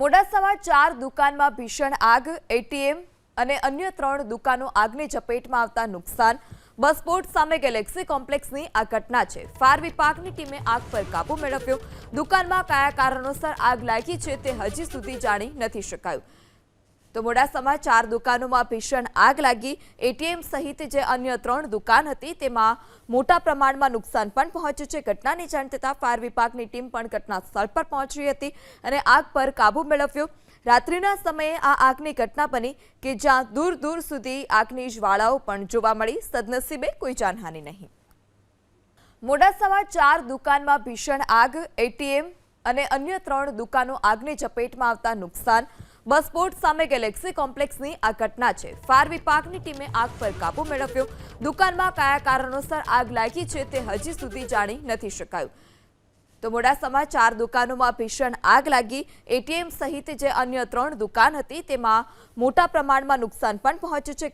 મોડાસામાં ચાર દુકાનમાં ભીષણ આગ, એટીએમ અને અન્ય ત્રણ દુકાનો આગની ચપેટમાં આવતા નુકસાન. બસપોર્ટ સામે ગેલેક્સી કોમ્પ્લેક્સની આ ઘટના છે. ફાયર વિભાગની ટીમે આગ પર કાબુ મેળવ્યો. દુકાનમાં કયા કારણોસર આગ લાગી છે તે હજી સુધી જાણી નથી શકાયું. તો મોડાસામાં ચાર દુકાનોમાં ભીષણ આગ લાગી. એટીએમ સહિત જે અન્ય ત્રણ દુકાન હતી, તેમાં મોટા પ્રમાણમાં નુકસાન પણ પહોંચ્યું છે. ઘટનાની જાણ થતાં ફાયર વિભાગની ટીમ પણ ઘટના સ્થળ પર પહોંચી હતી અને આગ પર કાબુ મેળવ્યો. રાત્રિના સમયે આ આગની ઘટના બની કે જ્યાં દૂર દૂર સુધી આગની જ્વાળાઓ પણ જોવા મળી. સદનસીબે કોઈ જાનહાનિ નહીં. મોડાસામાં ચાર દુકાનમાં ભીષણ આગ, એટીએમ અને અન્ય ત્રણ દુકાનો આગની ચપેટમાં આવતા નુકસાન. બસપોર્ટ સામે ગેલેક્સી કોમ્પ્લેક્સની આ ઘટના છે. ફાયર વિભાગની ટીમે આગ પર કાબુ મેળવ્યો. દુકાનમાં કયા કારણોસર આગ લાગી છે તે હજી સુધી જાણી નથી શકાયું. તો મોડાસામાં ચાર દુકાનોમાં ભીષણ આગ લાગી. એટીએમ સહિત જે અન્ય ત્રણ દુકાન હતી તેમાં મોટા પ્રમાણમાં નુકસાન પણ પહોંચ્યું છે.